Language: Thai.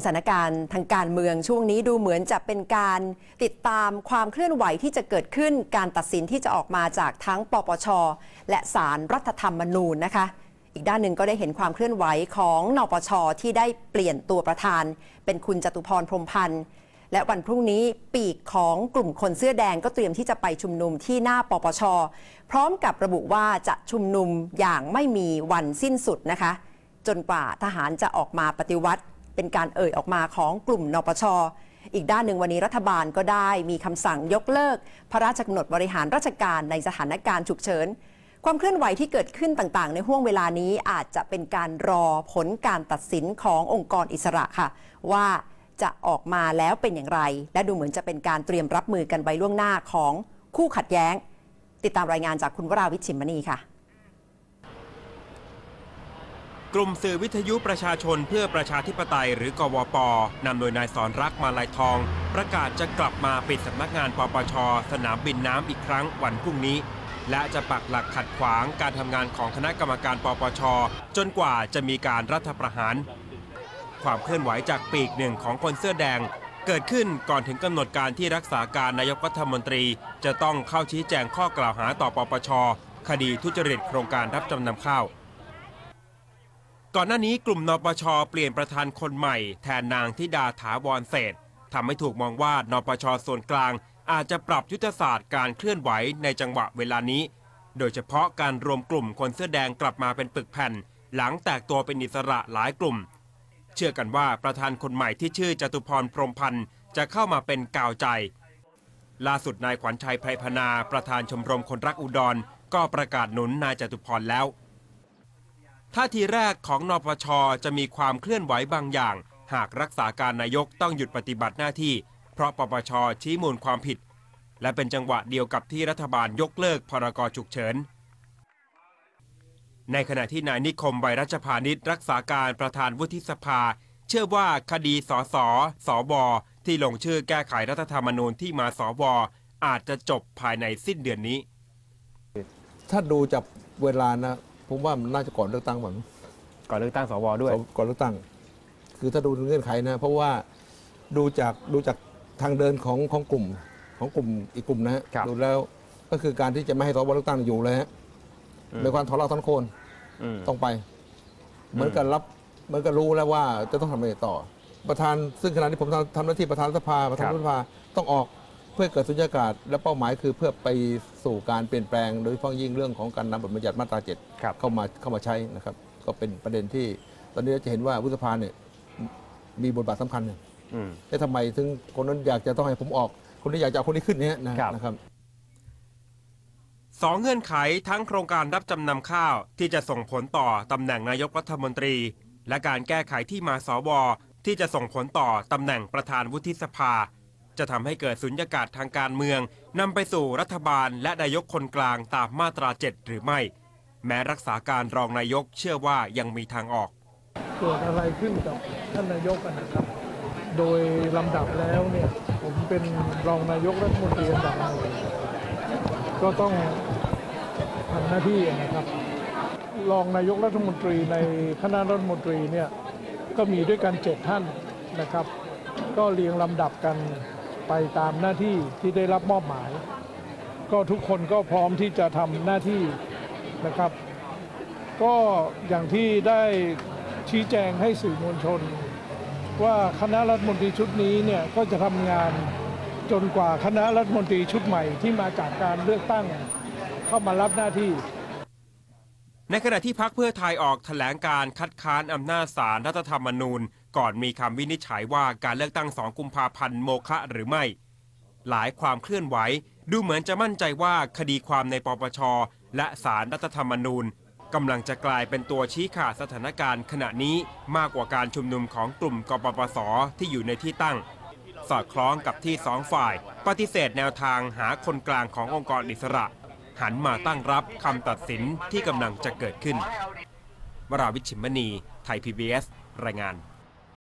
สถานการณ์ทางการเมืองช่วงนี้ดูเหมือนจะเป็นการติดตามความเคลื่อนไหวที่จะเกิดขึ้นการตัดสินที่จะออกมาจากทั้งปปช และสารรัฐธรรมนูญนะคะ อีกด้านหนึ่งก็ได้เห็นความเคลื่อนไหวของนปชที่ได้เปลี่ยนตัวประธาน เป็นคุณจตุพรพรมพันธ์และวันพรุ่งนี้ปีกของกลุ่มคนเสื้อแดงก็เตรียมที่จะไปชุมนุมที่หน้าปปช พร้อมกับระบุว่าจะชุมนุมอย่างไม่มีวันสิ้นสุดนะคะ จนกว่าทหารจะออกมาปฏิวัติ เป็นการเอ่ยออกมาของกลุ่มนปชอีกด้านหนึ่งวันนี้รัฐบาลก็ได้มีคำสั่งยกเลิก พระราชกำหนดบริหารราชการในสถานการณ์ฉุกเฉิน ความเคลื่อนไหวที่เกิดขึ้นต่างๆ ในห่วงเวลานี้อาจจะเป็นการรอผลการตัดสินขององค์กรอิสระค่ะ ว่าจะออกมาแล้วเป็นอย่างไร และดูเหมือนจะเป็นการเตรียมรับมือกันไว้ล่วงหน้าของคู่ขัดแย้ง ติดตามรายงานจากคุณวราวิชิมมณีค่ะ กลุ่มสื่อวิทยุประชาชนเพื่อประชาธิปไตยหรือกวปนำโดยนายสอนรักมาลายทอง ประกาศจะกลับมาปิดสำนักงานปปช สนามบินน้ำอีกครั้งวันพรุ่งนี้ และจะปักหลักขัดขวางการทำงานของคณะกรรมการปปช จนกว่าจะมีการรัฐประหาร ความเคลื่อนไหวจากปีกหนึ่งของคนเสื้อแดง เกิดขึ้นก่อนถึงกำหนดการที่รักษาการนายกรัฐมนตรี จะต้องเข้าชี้แจงข้อกล่าวหาต่อปปช คดีทุจริตโครงการรับจำนำข้าว ก่อนหน้านี้กลุ่มนปชเปลี่ยนประธานคนใหม่ แทนนางธิดาถาวรเศรษฐ์ทำให้ถูกมองว่านปชส่วนกลาง อาจจะปรับยุทธศาสตร์การเคลื่อนไหวในจังหวะเวลานี้ โดยเฉพาะการรวมกลุ่มคนเสื้อแดงกลับมาเป็นปึกแผ่น หลังแตกตัวเป็นอิสระหลายกลุ่ม เชื่อกันว่าประธานคนใหม่ที่ชื่อจตุพรพรมพันธ์จะเข้ามาเป็นกาวใจ ล่าสุดนายขวัญชัยไพรพนาประธานชมรมคนรักอุดรก็ประกาศหนุนนายจตุพรแล้ว ท่าทีแรกของนปชจะมีความเคลื่อนไหวบางอย่าง หากรักษาการนายกต้องหยุดปฏิบัติหน้าที่ เพราะปปชชี้มูลความผิด และเป็นจังหวะเดียวกับที่รัฐบาลยกเลิกพรกฉุกเฉิน ในขณะที่นายนิคมไวรัชพานิชรักษาการประธานวุฒิสภา เชื่อว่าคดีสสสวที่ลงชื่อแก้ไขรัฐธรรมนูญที่มาสวอาจจะจบภายในสิ้นเดือนนี้ ถ้าดูจากเวลานะ ผมว่ามันน่าจะก่อนเลือกตั้งมั้งก่อนเลือกตั้งสวด้วย ก่อนเลือกตั้ง คือถ้าดูเงื่อนไขนะ เพราะว่าดูจากดูจากทางเดินของของกลุ่มของกลุ่มอีกกลุ่มนะฮะครับ ดูแล้วก็คือการที่จะไม่ให้สวเลือกตั้งอยู่เลยฮะอืมในความทะเลาะทั้งโคนอืมต้องไป เหมือนกับรับเหมือนกับรู้แล้วว่าจะต้องทำอะไรต่อ ประธานซึ่งขณะนี้ผมทำทำหน้าที่ประธานรัฐสภาประธานรัฐสภาต้องออก เพื่อให้เกิดสุญญากาศและเป้าหมายคือเพื่อไปสู่การเปลี่ยนแปลง โดยเฉพาะยิ่งเรื่องของการนำบทบัญญัติมาตราเจ็ดครับเข้ามาเข้ามาใช้นะครับ ก็เป็นประเด็นที่ตอนนี้เราจะเห็นว่าวุฒิสภาเนี่ยมีบทบาทสำคัญเนี่ยอืมแต่ทำไมถึงคนนั้นอยากจะต้องให้ผมออก คนนี้อยากจะเอาคนนี้ขึ้นเนี่ยนะครับ นะครับ สองเงื่อนไขทั้งโครงการรับจำนำข้าวที่จะส่งผลต่อตำแหน่งนายกรัฐมนตรี และการแก้ไขที่มาสวที่จะส่งผลต่อตำแหน่งประธานวุฒิสภา จะทำให้เกิดสุญญากาศทางการเมืองนำไปสู่รัฐบาลและนายกคนกลางตามมาตราเจ็ดหรือไม่ แม้รักษาการรองนายกเชื่อว่ายังมีทางออก เกิดอะไรขึ้นกับท่านนายกนะครับ โดยลำดับแล้วเนี่ยผมเป็นรองนายกรัฐมนตรีอันดับหนึ่งก็ต้องทำหน้าที่นะครับ รองนายกรัฐมนตรีในคณะรัฐมนตรีเนี่ยก็มีด้วยกันเจ็ดท่านนะครับ ก็เรียงลำดับกัน ไปตามหน้าที่ที่ได้รับมอบหมาย ก็ทุกคนก็พร้อมที่จะทำหน้าที่นะครับ ก็อย่างที่ได้ชี้แจงให้สื่อมวลชน ว่าคณะรัฐมนตรีชุดนี้เนี่ยก็จะทำงานจนกว่าคณะรัฐมนตรีชุดใหม่ที่มาจากการเลือกตั้งเข้ามารับหน้าที่ในขณะที่พักเพื่อไทยออกแถลงการคัดค้านอำนาจศาลรัฐธรรมนูญ ก่อนมีคำวินิจฉัยว่าการเลือกตั้ง2กุมภาพันธ์โมฆะหรือไม่ หลายความเคลื่อนไหวดูเหมือนจะมั่นใจว่าคดีความในปปช และศาลรัฐธรรมนูญกำลังจะกลายเป็นตัวชี้ขาดสถานการณ์ขณะนี้มากกว่าการชุมนุมของกลุ่มกปปสที่อยู่ในที่ตั้ง สอดคล้องกับที่สองฝ่าย ปฏิเสธแนวทางหาคนกลางขององค์กรอิสระ หันมาตั้งรับคำตัดสินที่กำลังจะเกิดขึ้น วราวิชชิมมณี ไทย PBS รายงาน